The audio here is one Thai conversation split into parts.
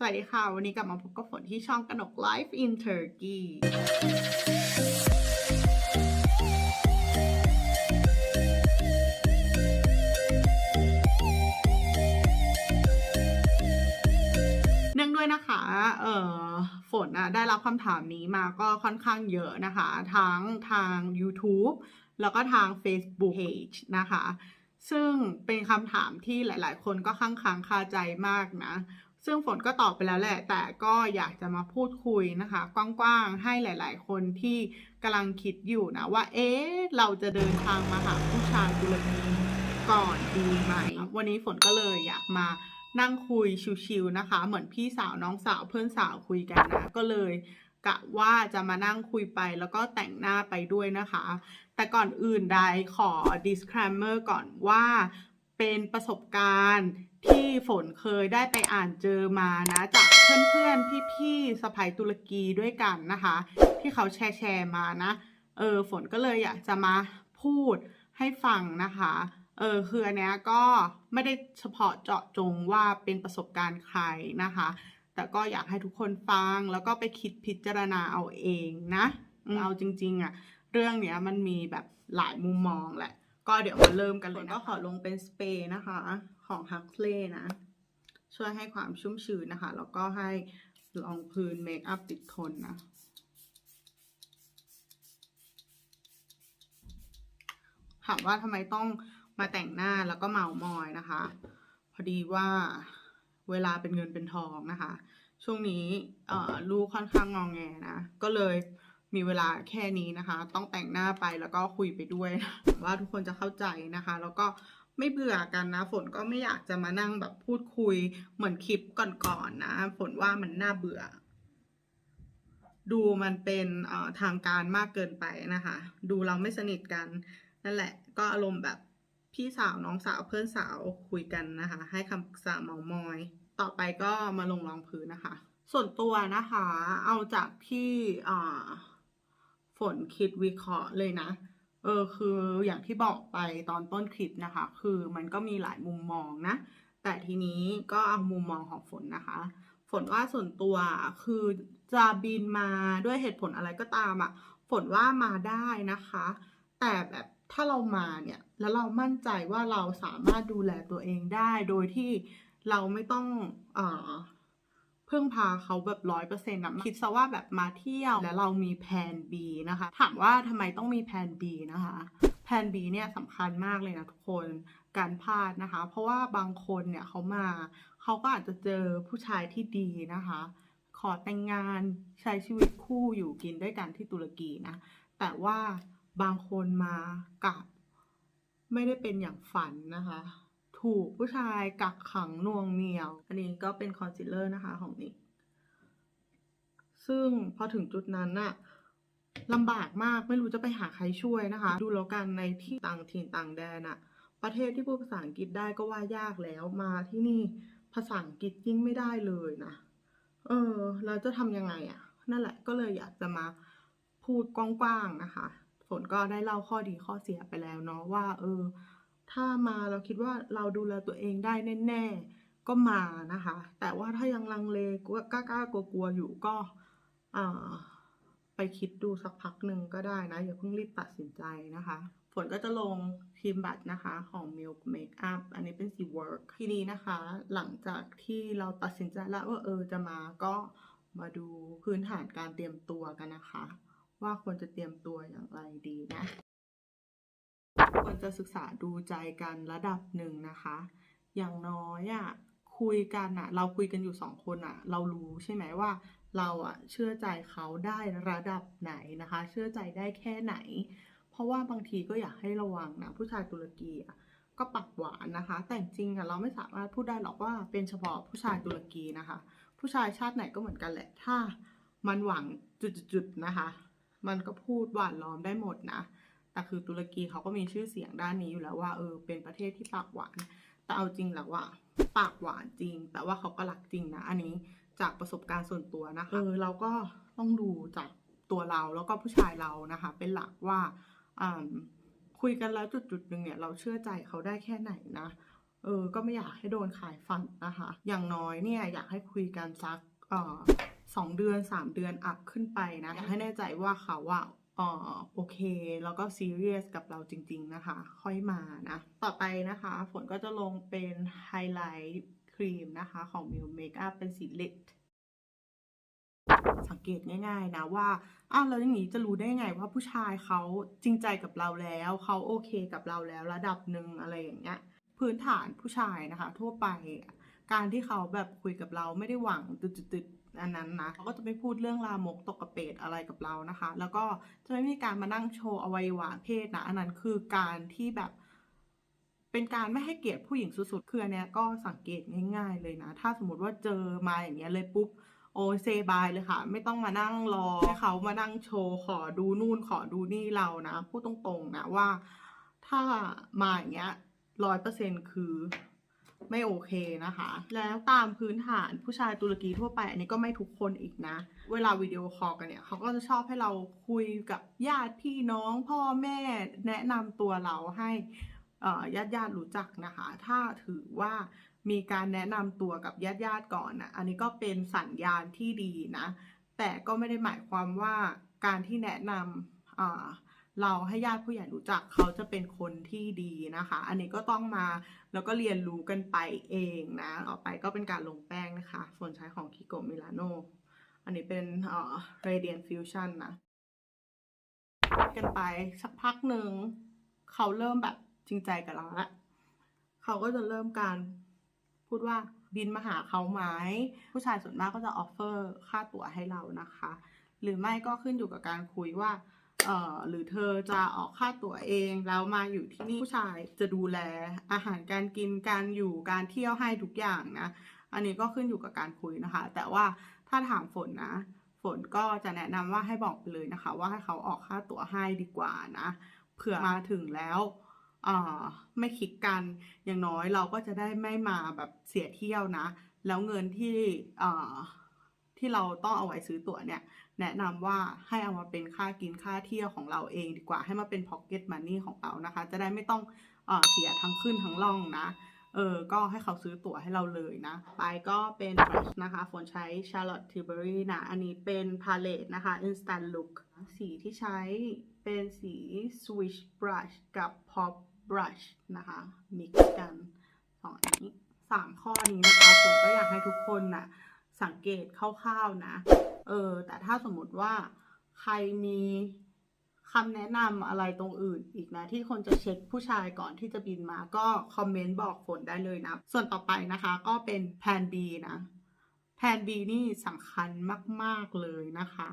สวัสดีค่ะ วันนี้กลับมาพบกับฝนที่ช่องกนก Life in Turkey เนื่องด้วยนะคะ เอ่อฝนนะได้รับคำถามนี้มาก็ค่อนข้างเยอะนะคะ ทั้งทาง YouTube แล้วก็ทาง Facebook Page นะคะ ซึ่งเป็นคำถามที่หลาย ๆ คนก็ค้างค้างคาใจมากนะ ซึ่งฝนก็ตอบไปแล้วแหละ แต่ก็อยากจะมาพูดคุยนะคะ กว้างๆ ให้หลาย ๆ คนที่กำลังคิดอยู่นะว่า เอ๊ะ เราจะเดินทางมาหาผู้ชายตุรกีก่อนดีไหม วันนี้ฝนก็เลยอยากมานั่งคุยชิวๆนะคะ เหมือนพี่สาวน้องสาวเพื่อนสาวคุยกันนะ ก็เลยกะว่าจะมานั่งคุยไปแล้วก็แต่งหน้าไปด้วยนะคะ แต่ก่อนอื่นใดขอ disclaimer ก่อนว่าเป็นประสบการณ์ ที่ฝนเคยได้ไปอ่านเจอมานะจากเพื่อนๆพี่ๆสะพายตุรกีด้วยกันนะคะ ที่เขาแชร์แชร์มานะเออฝนก็เลยอยากจะมาพูดให้ฟังนะคะเออคืออันเนี้ยก็ไม่ได้เฉพาะเจาะจงว่าเป็นประสบการณ์ใครนะคะ แต่ก็อยากให้ทุกคนฟังแล้วก็ไปคิดพิจารณาเอาเองนะเอาจริงๆอะเรื่องเนี้ยมันมีแบบหลายมุมมองแหละ ก็เดี๋ยวมาเริ่มกันเลยก็ขอลงเป็นสเปรย์นะคะ ของฮักเลนะ ช่วยให้ความชุ่มชื้นนะคะ แล้วก็ให้รองพื้นเมคอัพติดทนนะถามว่าทำไมต้องมาแต่งหน้าแล้วก็เมามอยนะคะ พอดีว่าเวลาเป็นเงินเป็นทองนะคะ ช่วงนี้ลูกค่อนข้างงองแงนะ ก็เลยมีเวลาแค่นี้นะคะ ต้องแต่งหน้าไปแล้วก็คุยไปด้วยนะว่าทุกคนจะเข้าใจนะคะ แล้วก็ ไม่เบื่อกันนะ ฝนก็ไม่อยากจะมานั่งแบบพูดคุยเหมือนคลิปก่อนๆนะ ฝนว่ามันน่าเบื่อ ดูมันเป็นทางการมากเกินไปนะคะ ดูเราไม่สนิทกัน นั่นแหละ ก็อารมณ์แบบพี่สาวน้องสาวเพื่อนสาวคุยกันนะคะ ให้คำปรึกษาเมามอย ต่อไปก็มาลงรองพื้นนะคะ ส่วนตัวนะคะ เอาจากที่ฝนคิดวิเคราะห์เลยนะ ออคืออย่างที่บอกไปตอนต้นคลิปนะคะ คือมันก็มีหลายมุมมองนะ แต่ทีนี้ก็เอามุมมองของฝนนะคะ ฝนว่าส่วนตัวคือจะบินมาด้วยเหตุผลอะไรก็ตามอะฝนว่ามาได้นะคะ แต่แบบถ้าเรามาเนี่ยแล้วเรามั่นใจว่าเราสามารถดูแลตัวเองได้โดยที่เราไม่ต้องอ อพึ่งพาเขาแบบร้อยเปอร์เซ็นต์ะคิดซะว่าแบบมาเที่ยวแล้วเรามีแผน B นะคะ ถามว่าทำไมต้องมีแผน B นะคะแผน B เนี่ยสำคัญมากเลยนะทุกคนการพลาดนะคะ เพราะว่าบางคนเนี่ยเขามาเขาก็อาจจะเจอผู้ชายที่ดีนะคะ ขอแต่งงานใช้ชีวิตคู่อยู่กินด้วยกันที่ตุรกีนะ แต่ว่าบางคนมากับไม่ได้เป็นอย่างฝันนะคะ ถูกผู้ชายกักขังน่วงเหนียว อันนี้ก็เป็นคอนซีลเลอร์นะคะของนิกซึ่งพอถึงจุดนั้นน่ะลำบากมากไม่รู้จะไปหาใครช่วยนะคะ ดูแล้วกันในที่ต่างถิ่นต่างแดนอะประเทศที่พูดภาษาอังกฤษได้ก็ว่ายากแล้วมาที่นี่ภาษาอังกฤษยิ่งไม่ได้เลยนะ เออเราจะทำยังไงอะนั่นแหละก็เลยอยากจะมาพูดกว้างๆนะคะ ฝนก็ได้เล่าข้อดีข้อเสียไปแล้วเนาะว่า เออ ถ้ามาเราคิดว่าเราดูแลตัวเองได้แน่ๆก็มานะคะ แต่ว่าถ้ายังลังเลกล้ากล้ากลัวๆอยู่ก็ไปคิดดูสักพักหนึ่งก็ได้นะ อย่าเพิ่งรีบตัดสินใจนะคะ ฝนก็จะลงครีมบัตนะคะของ Milk Makeup อันนี้เป็นสี Work ทีนี้นะคะ หลังจากที่เราตัดสินใจแล้วว่าเออจะมาก็มาดูพื้นฐานการเตรียมตัวกันนะคะ ว่าควรจะเตรียมตัวอย่างไรดีนะ ควรจะศึกษาดูใจกันระดับหนึ่งนะคะ อย่างน้อยอะ่ะคุยกันอะ่ะ เราคุยกันอยู่สองคนอะ่ะ เรารู้ใช่ไหมว่า เราอะ่ะเชื่อใจเขาได้ระดับไหนนะคะ เชื่อใจได้แค่ไหน เพราะว่าบางทีก็อยากให้ระวังนะผู้ชายตุรกีอะก็ปากหวานนะคะ แต่จริงอะเราไม่สามารถพูดได้หรอกว่าเป็นเฉพาะผู้ชายตุรกีนะคะ ผู้ชายชาติไหนก็เหมือนกันแหละ ถ้ามันหวังจุดๆนะคะ มันก็พูดหวานล้อมได้หมดนะ แต่คือตุรกีเขาก็มีชื่อเสียงด้านนี้อยู่แล้วว่าเออเป็นประเทศที่ปากหวาน แต่เอาจริงแล้วว่า ปากหวานจริง แต่ว่าเขาก็รักจริงนะ อันนี้จากประสบการณ์ส่วนตัวนะคะ เออเราก็ต้องดูจากตัวเราแล้วก็ผู้ชายเรานะคะ เป็นหลักว่าอืมคุยกันแล้วจุดจุดๆหนึ่งเนี่ยเราเชื่อใจเขาได้แค่ไหนนะเออก็ไม่อยากให้โดนขายฝันนะคะ อย่างน้อยเนี่ยอยากให้คุยกันสักเอ่อสองเดือนสามเดือนอัพขึ้นไปนะ อยากให้แน่ใจว่าเขาอะเออโอเค แล้วก็ซีเรียสกับเราจริง ๆนะคะ ค่อยมานะ ต่อไปนะคะ ฝนก็จะลงเป็นไฮไลท์ครีมนะคะของ Milk Makeup เป็นสีเล็ดสังเกตง่าย ๆ นะว่าอ้าวแล้วอย่างนี้จะรู้ได้ไงว่าผู้ชายเขาจริงใจกับเราแล้ว เขาโอเคกับเราแล้วระดับหนึ่งอะไรอย่างเงี้ย พื้นฐานผู้ชายนะคะ ทั่วไป การที่เขาแบบคุยกับเราไม่ได้หวังตึดๆ อันนั้นนะเขาก็จะไม่พูดเรื่องลามกตกกระเปดอะไรกับเรานะคะ แล้วก็จะไม่มีการมานั่งโชว์อวัยวะเพศนะอันนั้นคือการที่แบบเป็นการไม่ให้เกียรติผู้หญิงสุดๆ คืออันเนี้ยก็สังเกตง่าย ๆ เลยนะ ถ้าสมมติว่าเจอมาอย่างเงี้ยเลยปุ๊บโอเซบายเลยค่ะ ไม่ต้องมานั่งรอให้เขามานั่งโชว์ขอดูนู่นขอดูนี่เรานะพูดตรงๆนะว่าถ้ามาอย่างเงี้ยร้อยเปอร์เซ็นคือ ไม่โอเคนะคะ แล้วตามพื้นฐานผู้ชายตุรกีทั่วไป อันนี้ก็ไม่ทุกคนอีกนะ เวลาวิดีโอคอลกันเนี่ยเขาก็จะชอบให้เราคุยกับญาติพี่น้องพ่อแม่แนะนำตัวเราให้ญาติญาติรู้จักนะคะ ถ้าถือว่ามีการแนะนำตัวกับญาติญาติก่อนนะอันนี้ก็เป็นสัญญาณที่ดีนะ แต่ก็ไม่ได้หมายความว่าการที่แนะนำเราให้ญาติผู้ใหญ่รู้จักเขาจะเป็นคนที่ดีนะคะ อันนี้ก็ต้องมา แล้วก็เรียนรู้กันไปเองนะต่อไปก็เป็นการลงแป้งนะคะส่วนใช้ของ Kiko Milano อันนี้เป็นเอ่อ Radiant Fusion นะกันไปสักพักหนึ่งเขาเริ่มแบบจริงใจกับเราละเขาก็จะเริ่มการพูดว่าบินมาหาเขาไหมผู้ชายส่วนมากก็จะออฟเฟอร์ค่าตั๋วให้เรานะคะ หรือไม่ก็ขึ้นอยู่กับการคุยว่า เอ่อหรือเธอจะออกค่าตั๋วเองแล้วมาอยู่ที่นี่ผู้ชายจะดูแลอาหารการกินการอยู่การเที่ยวให้ทุกอย่างนะอันนี้ก็ขึ้นอยู่กับการคุยนะคะ แต่ว่าถ้าถามฝนนะ ฝนก็จะแนะนำว่าให้บอกไปเลยนะคะ ว่าให้เขาออกค่าตั๋วให้ดีกว่านะเผื่อมาถึงแล้วไม่คิดกันอย่างน้อยเราก็จะได้ไม่มาแบบเสียเที่ยวนะ แล้วเงินที่ ที่เราต้องเอาไว้ซื้อตั๋วเนี่ยแนะนำว่าให้เอามาเป็นค่ากินค่าเที่ยวของเราเองดีกว่าให้มาเป็น pocket money ของเรานะคะ จะได้ไม่ต้องเอเสียทั้งขึ้นทั้งล่องนะเออ ก็ให้เขาซื้อตั๋วให้เราเลยนะ ไปก็เป็นนะคะฝนใช้ Charlotte Tilbury นะ อันนี้เป็น palette นะคะ instant look สีที่ใช้เป็นสี swish brush กับ pop brush นะคะ mix กันสองอันนี้สามข้อนี้นะคะฝนก็อยากให้ทุกคนนะ่ะ สังเกตคร่าวๆนะ เออ แต่ถ้าสมมติว่าใครมีคำแนะนำอะไรตรงอื่นอีกนะ ที่คนจะเช็คผู้ชายก่อนที่จะบินมาก็คอมเมนต์บอกฝนได้เลยนะ ส่วนต่อไปนะคะก็เป็นแผน B นะแผน B นี่สำคัญมาก ๆ เลยนะคะ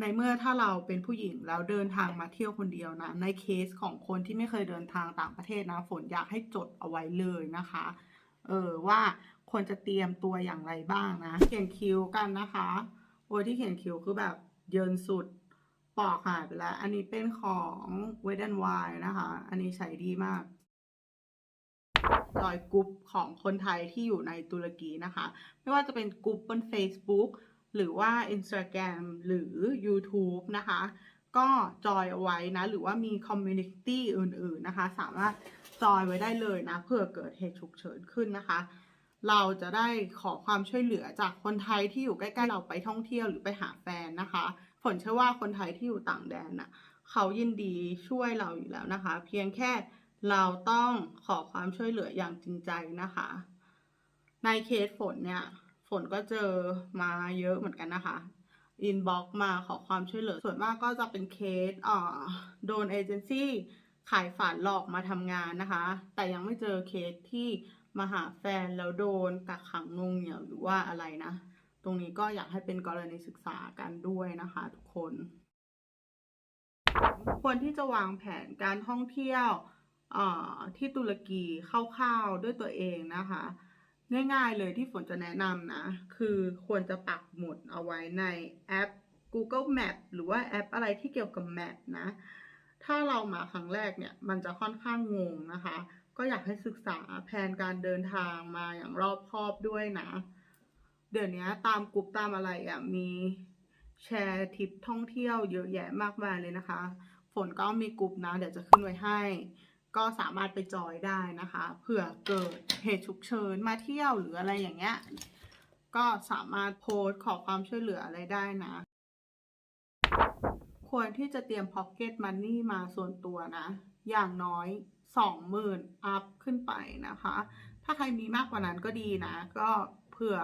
ในเมื่อถ้าเราเป็นผู้หญิงแล้วเดินทางมาเที่ยวคนเดียวนะ ในเคสของคนที่ไม่เคยเดินทางต่างประเทศนะ ฝนอยากให้จดเอาไว้เลยนะคะ เออว่า ควรจะเตรียมตัวอย่างไรบ้างนะ เขียนคิ้วกันนะคะโอ้ยที่เขียนคิ้วคือแบบเยินสุดปอกหายไปแล้ว อันนี้เป็นของ w e d n y นะคะ อันนี้ใช้ดีมากรอยกรุ๊ปของคนไทยที่อยู่ในตุรกีนะคะ ไม่ว่าจะเป็นกรุ๊ปบน Facebook หรือว่า Instagram หรือ YouTube นะคะ ก็จอยเอาไว้นะ หรือว่ามีคอมมูนิตี้อื่นๆนะคะ สามารถจอยไว้ได้เลยนะเพื่อเกิดเหตุฉุกเฉินขึ้นนะคะ เราจะได้ขอความช่วยเหลือจากคนไทยที่อยู่ใกล้ๆเราไปท่องเที่ยวหรือไปหาแฟนนะคะฝนเชื่อว่าคนไทยที่อยู่ต่างแดนน่ะเขายินดีช่วยเราอยู่แล้วนะคะ เพียงแค่เราต้องขอความช่วยเหลืออย่างจริงใจนะคะ ในเคสฝนเนี่ยฝนก็เจอมาเยอะเหมือนกันนะคะอินบ็อกมาขอความช่วยเหลือส่วนมากก็จะเป็นเคสอ่อโดนเอเจนซี่ขายฝันหลอกมาทำงานนะคะ แต่ยังไม่เจอเคสที่ มาหาแฟนแล้วโดนกักขังนงเหนียวหรือว่าอะไรนะ ตรงนี้ก็อยากให้เป็นกรณีศึกษากันด้วยนะคะทุกคน ควรที่จะวางแผนการท่องเที่ยวที่ตุรกีคร่าวๆด้วยตัวเองนะคะ ง่ายๆเลยที่ฝนจะแนะนำนะ คือควรจะปักหมุดเอาไว้ในแอป Google Map หรือว่าแอปอะไรที่เกี่ยวกับแมปนะ ถ้าเรามาครั้งแรกเนี่ย มันจะค่อนข้างงงนะคะ ก็อยากให้ศึกษาแผนการเดินทางมาอย่างรอบคอบด้วยนะ เดี๋ยวนี้ตามกลุ่มตามอะไรอะมีแชร์ทริปท่องเที่ยวเยอะแยะมากมายเลยนะคะ ฝนก็มีกลุ่มนะ เดี๋ยวจะขึ้นไว้ให้ ก็สามารถไปจอยได้นะคะเผื่อเกิดเหตุฉุกเฉินมาเที่ยวหรืออะไรอย่างเงี้ยก็สามารถโพสขอความช่วยเหลืออะไรได้นะ ควรที่จะเตรียม Pocket Money มาส่วนตัวนะ อย่างน้อย สองหมื่นอัพขึ้นไปนะคะ ถ้าใครมีมากกว่านั้นก็ดีนะ ก็เผื่อ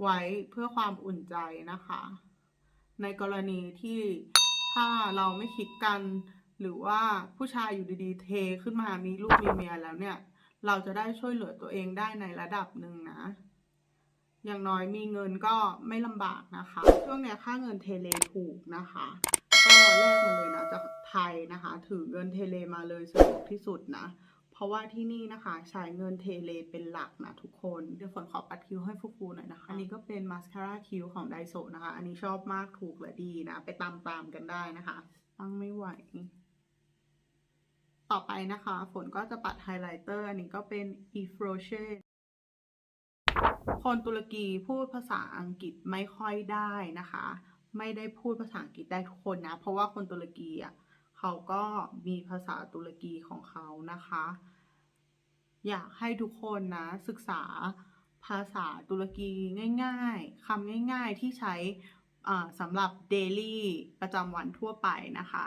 ไว้เพื่อความอุ่นใจนะคะ ในกรณีที่ถ้าเราไม่คิดกัน หรือว่าผู้ชายอยู่ดีๆ เทขึ้นมามีลูกมีเมียแล้วเนี่ย เราจะได้ช่วยเหลือตัวเองได้ในระดับหนึ่งนะ อย่างน้อยมีเงินก็ไม่ลำบากนะคะ ช่วงเนี้ยค่าเงินเทเลถูกนะคะ ก็แลกมาเลยนะจากไทยนะคะ ถือเงินเทเลมาเลยสะดวกที่สุดนะ เพราะว่าที่นี่นะคะใช้เงินเทเลเป็นหลักนะทุกคน เดี๋ยวฝนขอปัดคิ้วให้ฟูๆหน่อยนะคะ อันนี้ก็เป็นมาสคาร่าคิ้วของไดโซนะคะ อันนี้ชอบมากถูกและดีนะ ไปตามๆกันได้นะคะ ตั้งไม่ไหวต่อไปนะคะ ฝนก็จะปัดไฮไลท์เตอร์อันนี้ก็เป็น e f r o c h e คนตุรกีพูดภาษาอังกฤษไม่ค่อยได้นะคะ ไม่ได้พูดภาษาอังกฤษได้ทุกคนนะ เพราะว่าคนตุรกีอะเขาก็มีภาษาตุรกีของเขานะคะ อยากให้ทุกคนนะ ศึกษาภาษาตุรกีง่ายๆคำง่ายๆที่ใช้สำหรับ daily ประจำวันทั่วไปนะคะ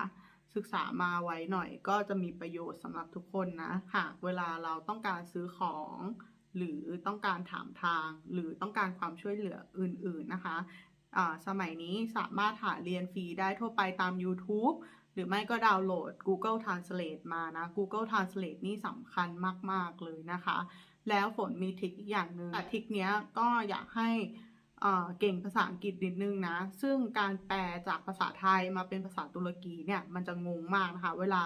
ศึกษามาไว้หน่อยก็จะมีประโยชน์สำหรับทุกคนนะ หากเวลาเราต้องการซื้อของ หรือต้องการถามทาง หรือต้องการความช่วยเหลืออื่น ๆนะคะ สมัยนี้สามารถหาเรียนฟรีได้ทั่วไปตาม YouTube หรือไม่ก็ดาวน์โหลด Google Translate มานะ Google Translate นี่สำคัญมาก ๆ เลยนะคะ แล้วฝนมีทริคอีกอย่างหนึ่งแต่ทริคเนี้ยก็อยากให้เอ่อเก่งภาษาอังกฤษนิดนึงนะ ซึ่งการแปลจากภาษาไทยมาเป็นภาษาตุรกีเนี่ยมันจะงงมากนะคะ เวลา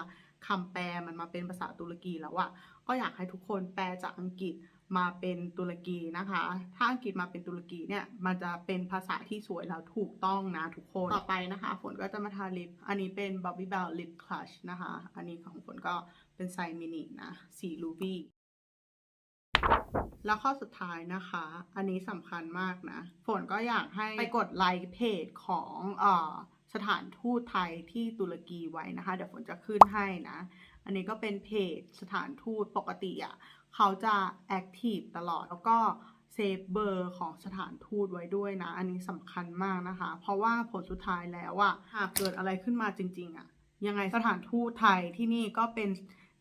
คำแปลมันมาเป็นภาษาตุรกีแล้วอะก็อยากให้ทุกคนแปลจากอังกฤษ มาเป็นตุรกีนะคะ ถ้าอังกฤษมาเป็นตุรกีเนี่ย มันจะเป็นภาษาที่สวยแล้วถูกต้องนะทุกคน ต่อไปนะคะ ฝนก็จะมาทาลิป อันนี้เป็น Bobbi Bell Lip Clutch นะคะ อันนี้ของฝนก็เป็นไซส์มินินะ สีรูบี้แล้วข้อสุดท้ายนะคะ อันนี้สำคัญมากนะ ฝนก็อยากให้ไปกดไลค์เพจของเอ่อสถานทูตไทยที่ตุรกีไว้นะคะ เดี๋ยวฝนจะขึ้นให้นะ อันนี้ก็เป็นเพจสถานทูตปกติอะ่ะ เขาจะแอคทีฟตลอดแล้วก็เซฟเบอร์ของสถานทูตไว้ด้วยนะ อันนี้สำคัญมากนะคะ เพราะว่าผลสุดท้ายแล้วอะหากเกิดอะไรขึ้นมาจริง ๆอะยังไงสถานทูตไทยที่นี่ก็เป็น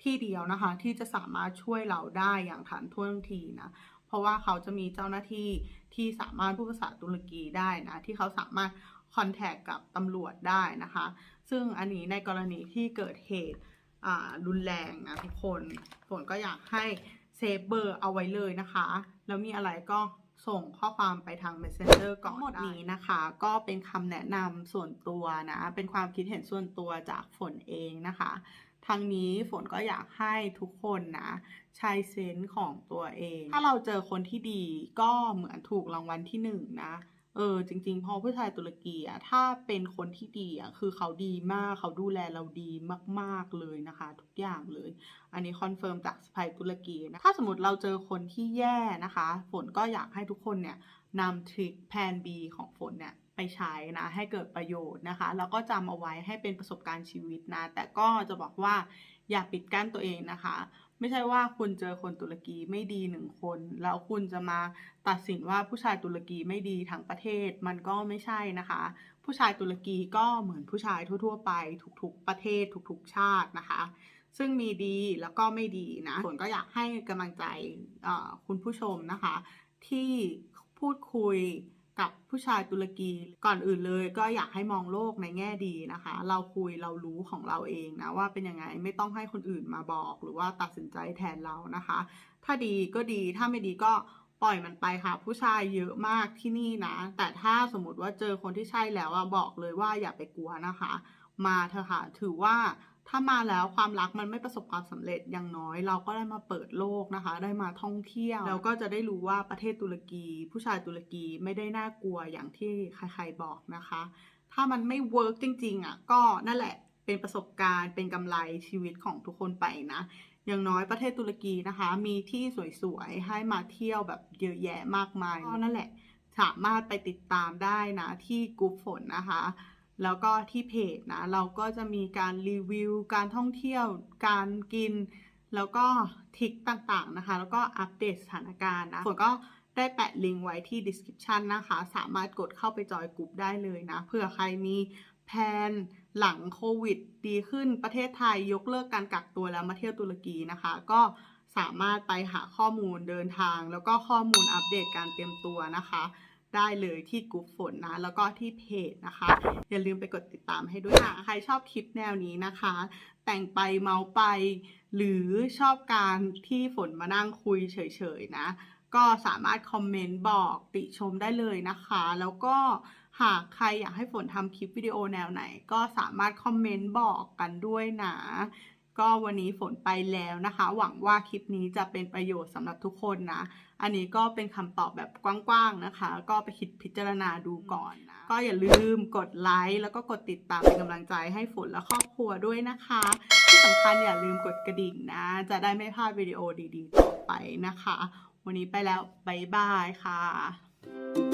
ที่เดียวนะคะ ที่จะสามารถช่วยเราได้อย่างทันท่วงทีนะ เพราะว่าเขาจะมีเจ้าหน้าที่ที่สามารถพูดภาษาตุรกีได้นะ ที่เขาสามารถคอนแทคกับตำรวจได้นะคะ ซึ่งอันนี้ในกรณีที่เกิดเหตุอ่ารุนแรงนะทุกคนฝนก็อยากให้ เซฟเบอร์เอาไว้เลยนะคะ แล้วมีอะไรก็ส่งข้อความไปทาง Messenger ก่อนทั้งหมดนี้นะคะ ก็เป็นคำแนะนำส่วนตัวนะ เป็นความคิดเห็นส่วนตัวจากฝนเองนะคะทางนี้ฝนก็อยากให้ทุกคนนะใช้เซนส์ของตัวเอง ถ้าเราเจอคนที่ดีก็เหมือนถูกรางวัลที่หนึ่งนะ เออจริง ๆ พอผู้ชายตุรกีอะถ้าเป็นคนที่ดีอะคือเขาดีมากเขาดูแลเราดีมาก ๆเลยนะคะ ทุกอย่างเลย อันนี้คอนเฟิร์มจากสไปตุรกีนะถ้าสมมติเราเจอคนที่แย่นะคะ ฝนก็อยากให้ทุกคนเนี่ยนำทริคแพน B ของฝนเนี่ยไปใช้นะให้เกิดประโยชน์นะคะ แล้วก็จำเอาไว้ให้เป็นประสบการณ์ชีวิตนะ แต่ก็จะบอกว่าอย่าปิดกั้นตัวเองนะคะ ไม่ใช่ว่าคุณเจอคนตุรกีไม่ดีหนึ่งคน แล้วคุณจะมาตัดสินว่าผู้ชายตุรกีไม่ดีทั้งประเทศมันก็ไม่ใช่นะคะ ผู้ชายตุรกีก็เหมือนผู้ชายทั่ว ๆ ไปทุกๆประเทศทุกๆชาตินะคะ ซึ่งมีดีแล้วก็ไม่ดีนะฝนก็อยากให้กำลังใจคุณผู้ชมนะคะ ที่พูดคุย กับผู้ชายตุรกีก่อนอื่นเลยก็อยากให้มองโลกในแง่ดีนะคะ เราคุยเรารู้ของเราเองนะว่าเป็นยังไงไม่ต้องให้คนอื่นมาบอกหรือว่าตัดสินใจแทนเรานะคะ ถ้าดีก็ดีถ้าไม่ดีก็ปล่อยมันไปค่ะ ผู้ชายเยอะมากที่นี่นะ แต่ถ้าสมมติว่าเจอคนที่ใช่แล้วอะบอกเลยว่าอย่าไปกลัวนะคะ มาเถอะค่ะถือว่า ถ้ามาแล้วความรักมันไม่ประสบความสำเร็จอย่างน้อย เราก็ได้มาเปิดโลกนะคะ ได้มาท่องเที่ยวแล้วก็จะได้รู้ว่าประเทศตุรกี ผู้ชายตุรกีไม่ได้น่ากลัวอย่างที่ใครๆบอกนะคะ ถ้ามันไม่เวิร์กจริงๆอะก็นั่นแหละเป็นประสบการณ์เป็นกำไรชีวิตของทุกคนไปนะ อย่างน้อยประเทศตุรกีนะคะ มีที่สวยๆ ให้มาเที่ยวแบบเยอะแยะมากมายก็นั่นแหละ สามารถไปติดตามได้นะที่กรุ๊ปฝนนะคะ แล้วก็ที่เพจนะ เราก็จะมีการรีวิว การท่องเที่ยว การกิน แล้วก็ทริกต่างๆนะคะ แล้วก็อัปเดตสถานการณ์นะฝนก็ได้แปะลิงก์ไว้ที่ description นะคะ สามารถกดเข้าไปจอยกลุ่มได้เลยนะ เผื่อใครมีแพนหลังโควิด ดีขึ้นประเทศไทยยกเลิกการกักตัวแล้วมาเที่ยวตุรกีนะคะ ก็สามารถไปหาข้อมูลเดินทาง แล้วก็ข้อมูลอัปเดตการเตรียมตัวนะคะ ได้เลยที่กลุ่มฝนนะ แล้วก็ที่เพจนะคะ อย่าลืมไปกดติดตามให้ด้วยนะใครชอบคลิปแนวนี้นะคะ แต่งไปเมาไป หรือชอบการที่ฝนมานั่งคุยเฉยๆนะ ก็สามารถคอมเมนต์บอกติชมได้เลยนะคะ แล้วก็หากใครอยากให้ฝนทำคลิปวิดีโอแนวไหน ก็สามารถคอมเมนต์บอกกันด้วยนะ ก็วันนี้ฝนไปแล้วนะคะ หวังว่าคลิปนี้จะเป็นประโยชน์สำหรับทุกคนนะ อันนี้ก็เป็นคำตอบแบบกว้างๆนะคะ ก็ไปคิดพิจารณาดูก่อนนะ ก็อย่าลืมกดไลค์แล้วก็กดติดตามเป็นกำลังใจให้ฝนและครอบครัวด้วยนะคะ ที่สำคัญอย่าลืมกดกระดิ่งนะ จะได้ไม่พลาดวิดีโอดีๆ ต่อไปนะคะ วันนี้ไปแล้ว บ๊ายบายค่ะ